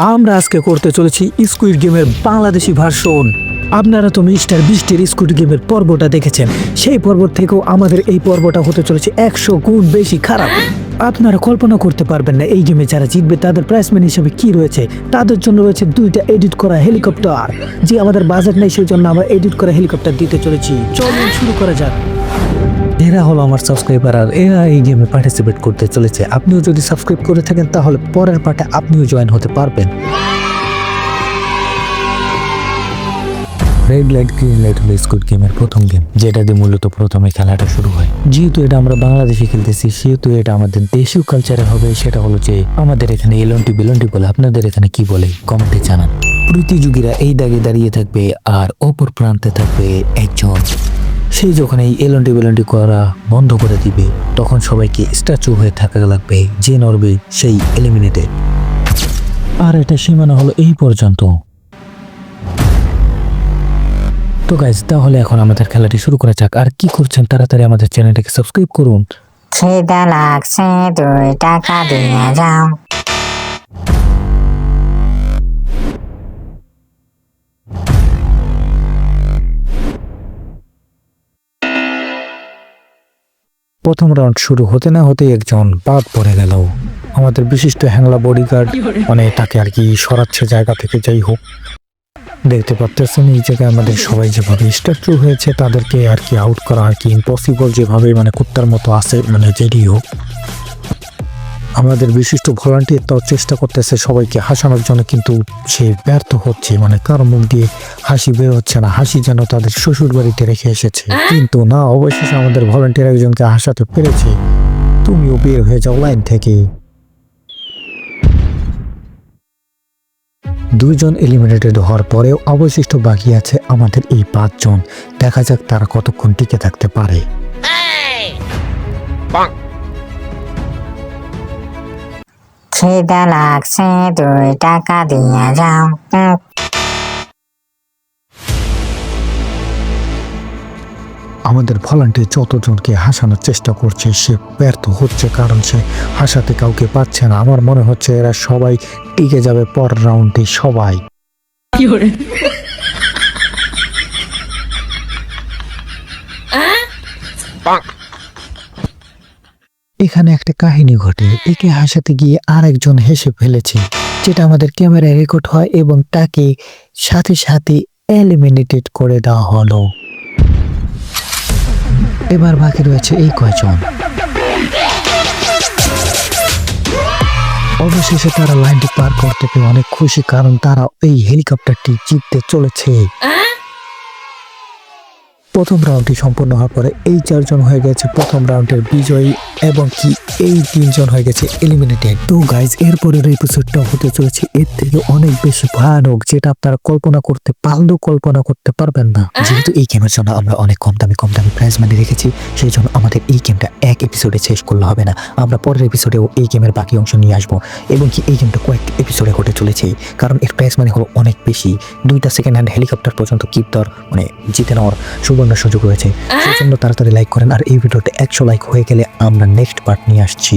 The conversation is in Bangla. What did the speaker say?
আমরা আজকে করতে চলেছি স্কুইড গেমের বাংলাদেশি ভার্সন আপনারা তো মিস্টার বৃষ্টির স্কুইড গেমের পর্বটা দেখেছেন। সেই পর্ব থেকেও আমাদের এই পর্বটা হতে চলেছে একশো গুণ বেশি খারাপ। আপনারা কল্পনা করতে পারবেন না এই গেমে যারা জিতবে, তাদের প্রাইসম্যান হিসেবে কি রয়েছে? তাদের জন্য রয়েছে দুইটা এডিট করা হেলিকপ্টার যে আমাদের বাজেট নেই সেই জন্য আমরা এডিট করা হেলিকপ্টার দিতে চলেছি। চলুন শুরু করা যাক। এরা হলো আমার সাবস্ক্রাইবার আর এরা এই গেমে পার্টিসিপেট করতে চলেছে। আপনিও যদি সাবস্ক্রাইব করে থাকেন, তাহলে পরের পার্টে আপনিও জয়েন হতে পারবেন। রেড লাইট গ্রিন লাইট হলো স্কুড গেমের প্রথম গেম যেটা দিয়ে মূলত প্রথমে খেলাটা শুরু হয়। যেহেতু এটা আমরা বাংলাদেশে খেলতেছি, সেহেতু এটা আমাদের দেশীয় কালচারে হবে, সেটা হলো যে আমাদের এখানে এলন্টি বেলন্টি বলে, আপনাদের এখানে কি বলে, কমেন্টে জানান। প্রতিযোগীরা এই দাগে দাঁড়িয়ে থাকবে আর অপর প্রান্তে থাকবে একজন। সেই যখন এই এলন্টি বেলন্টি করা বন্ধ করে দিবে, তখন সবাইকে স্ট্যাচু হয়ে থাকা লাগবে, যে নড়বে সেই এলিমিনেটেড আর এটা সীমানা হলো এই পর্যন্ত। তো গাইজ তাহলে এখন আমাদের খেলাটি শুরু করা যাক। আর কি করছেন তাড়াতাড়ি আমাদের চ্যানেলটাকে সাবস্ক্রাইব করুন। খিদে লাগছে দুই টাকা দিয়ে যাও। প্রথম রাউন্ড শুরু হতে না হতে একজন বাদ পড়ে গেল। আমাদের বিশিষ্ট হ্যাংলা বডিগার্ড মানে তাকে আর কি সরাচ্ছে জায়গা থেকে যাই হোক। দেখতে পাচ্ছেন এই জায়গায় আমাদের সবাই যেভাবে স্ট্যাচু হয়েছে তাদেরকে আর কি আউট করা আর কি ইম্পসিবল যেভাবে মানে কুত্তার মতো আছে মানে যেটি হোক। আমাদের বিশিষ্ট ভলান্টিয়ার তাও চেষ্টা করতেছে সবাইকে হাসানোর জন্য কিন্তু সে ব্যর্থ হচ্ছে মানে কারও মুখ দিয়ে হাসি বের হচ্ছে না। হাসি যেন তাদের শ্বশুর বাড়িতে রেখে এসেছে। কিন্তু না অবশেষে আমাদের ভলান্টিয়ার একজনকে হাসাতে পেরেছে। তুমিও বের হয়ে যাও লাইন থেকে। দুইজন এলিমিনেটেড হওয়ার পরেও অবশিষ্ট বাকি আছে আমাদের এই পাঁচজন। দেখা যাক তারা কতক্ষণ টিকে থাকতে পারে। খিদে লাগছে দুই টাকা দিয়ে যাও। আমাদের ভলান্টিয়ার যতজনকে হাসানোর চেষ্টা করছে সে ব্যর্থ হচ্ছে কারণ সে হাসাতে কাউকে পাচ্ছে না। আমার মনে হচ্ছে এরা সবাই টিকে যাবে পর রাউন্ডে সবাই। এখানে একটা কাহিনী ঘটে। একে হাসাতে গিয়ে আরেকজন হেসে ফেলেছে, যেটা আমাদের ক্যামেরায় রেকর্ড হয় এবং তাকে সাথে সাথে এলিমিনেটেড করে দেওয়া হলো। এবার বাকি রয়েছে এই কয়জন। অবশেষে তারা লাইনটি পার করতে পেরে অনেক খুশি, কারণ তারা এই হেলিকপ্টারটি জিততে চলেছে। প্রথম রাউন্ডটি সম্পূর্ণ হওয়ার পরে এই চারজন হয়ে গেছে প্রথম রাউন্ডের বিজয়ী এবং কি এই তিনজন হয়ে গেছে এলিমিনেটেড তো গাইজ এরপরের এপিসোডটা হতে চলেছে, এর থেকে অনেক বেশি ভয়ানক, যেটা আপনারা কল্পনা করতে পারলেও কল্পনা করতে পারবেন না। যেহেতু এই গেমের জন্য আমরা অনেক কম দামি কম দামি প্রাইজ মানি রেখেছি, সেই জন্য আমাদের এই গেমটা এক এপিসোডে শেষ করলে হবে না। আমরা পরের এপিসোডেও এই গেমের বাকি অংশ নিয়ে আসব এবং কি এই গেমটা কয়েক এপিসোডে ঘটে চলেছে, কারণ এর প্রাইজ মানি হলো অনেক বেশি। দুইটা সেকেন্ড হ্যান্ড হেলিকপ্টার পর্যন্ত কিপ মানে জিতে নেওয়ার সুবর্ণ সুযোগ রয়েছে। সেই জন্য তাড়াতাড়ি লাইক করেন আর এই ভিডিওটা একশো লাইক হয়ে গেলে আমরা নেক্সট পার্ট নিয়ে আসছি।